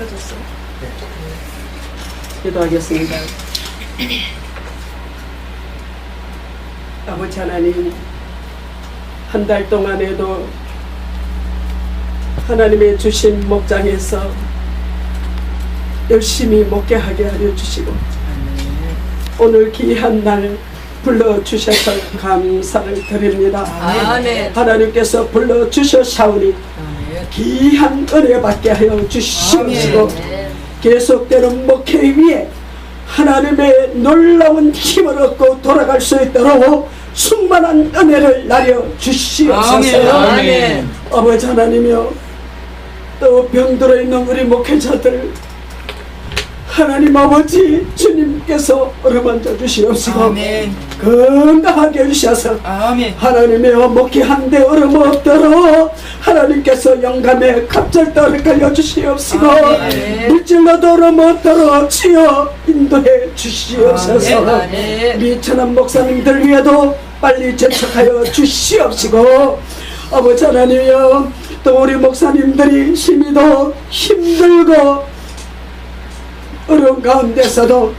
켜졌어. 기도하겠습니다. 아버지 하나님, 한 달 동안에도 하나님의 주신 목장에서 열심히 먹게 하게 하여 주시고 오늘 귀한 날 불러주셔서 감사를 드립니다. 아멘. 하나님께서 불러주셨사오니 귀한 은혜 받게 하여 주시옵시고 계속되는 목회 위에 하나님의 놀라운 힘을 얻고 돌아갈 수 있도록 충만한 은혜를 나려 주시옵소서. 아멘. 아버지 하나님이여 또 병들어 있는 우리 목회자들 하나님 아버지 주님께서 어루만져 주시옵시고 아멘. 건강하게 해주셔서 아멘. 하나님의 목회한데 얼음 없도록 하나님께서 영감에 갑절도를 걸려주시옵시고 아멘. 물질로도 얼음 없도록 치여 인도해 주시옵소서. 미천한 목사님들 위에도 빨리 재촉하여 주시옵시고 아버지 하나님이여 또 우리 목사님들이 더 힘들고 어려운 가운데서도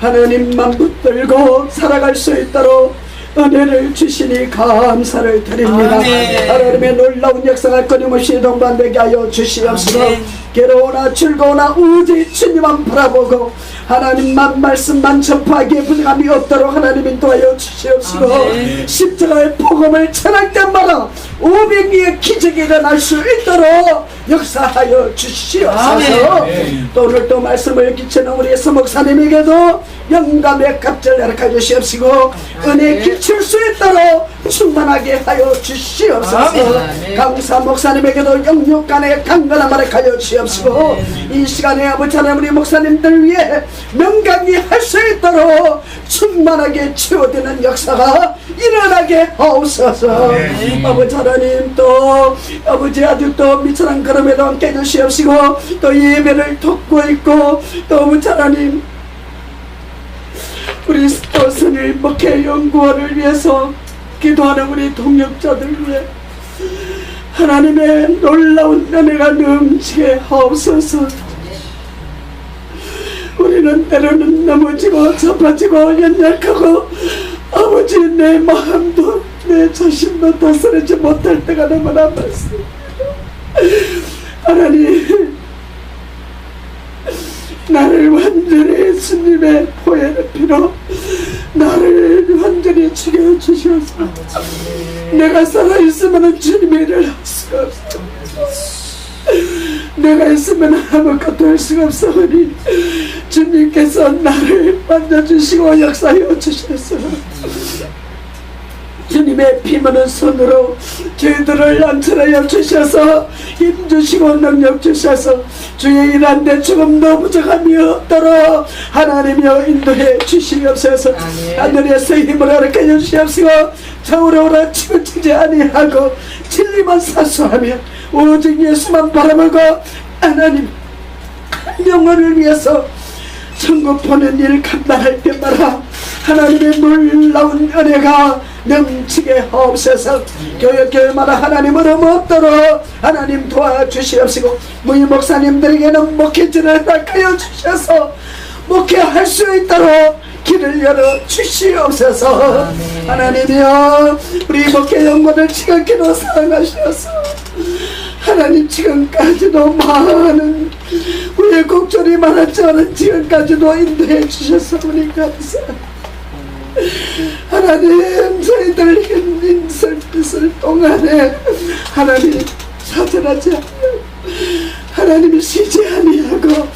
하나님만 붙들고 살아갈 수 있도록 은혜를 주시니 감사를 드립니다. 아멘. 하나님의 놀라운 역사가 끊임없이 동반되게 하여 주시옵시고 아멘. 괴로우나 즐거우나 오직 주님만 바라보고 하나님만 말씀만 접하기에 불감이 없도록 하나님 인도하여 주시옵시고 아멘. 십자가의 복음을 전할 때마다 500리의 기적이 일어날 수 있도록 역사하여 주시옵소서. 또 오늘 또 말씀을 끼치는 우리 서목사님에게도 영감의 갑절 허락해 주시옵시고 은혜 끼칠 수 있도록 충만하게 하여 주시옵소서. 아멘. 강사 목사님에게도 영육간의 강건한 말을 하여 주시옵시고 이 시간에 아버지 하나님 우리 목사님들 위해 명강히 할수 있도록 충만하게 치유되는 역사가 일어나게 하옵소서. 아버지 하나님 또 아버지 아직도 미천한 걸음에도 함께 해주시옵시고 또 예배를 돕고 있고 또 아버지 하나님 또 선일 목회 연구원을 위해서 기도하는 우리 동역자들 위해 하나님의 놀라운 은혜가 넘치게 하옵소서. 우리는 때로는 넘어지고 접어지고 연약하고 아버지 내 마음도 내 자신도 다스리지 못할 때가 너무나 많습니다 하나님 나를 완전히 예수님의 보혈의 피로 나를 완전히 죽여주셔서. 내가 살아있으면 주님의 일을 할 수가 없어 내가 있으면 아무것도 할 수가 없사오니 주님께서 나를 만져주시고 역사하여 주셔서 주님의 피 묻은 손으로 저희들을 안전하여 주셔서 힘주시고 능력 주셔서 주의 일한데 죽음도 부족함이 없도록 하나님여 인도해 주시옵소서. 하늘에서 힘을 허락해 주시옵시고 저우러오라 치우치지 아니하고 진리만 사수하며 오직 예수만 바라보고 하나님 영혼을 위해서 천국 보는 일 감당할 때마다 하나님의 놀라운 은혜가 넘치게 하옵소서 교육교회마다 하나님으로 먹도록 하나님 도와주시옵시고 무희 목사님들에게는 목회지를 허락하여 주셔서 목회할 수 있도록 길을 열어 주시옵소서. 하나님이여 우리 목회 연구를 지극히도 사랑하셔서 하나님 지금까지도 많은 우여곡절이 많았지만 지금까지도 인도해 주셔서 우리 감사합니다 하나님 저희들 힘든 설빛을 동안에 하나님 사절하지 않고 하나님이 쉬지 아니하고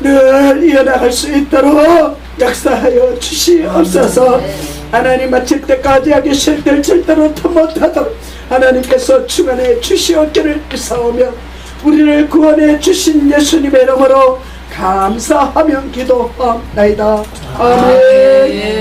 늘 이어나갈 수 있도록 역사하여 주시옵소서. 하나님 마칠 때까지 하기 싫들 절대로 더 못하도록 하나님께서 주관해 주시옵기를 비사오며 우리를 구원해 주신 예수님의 이름으로 감사하며 기도합나이다. 아멘.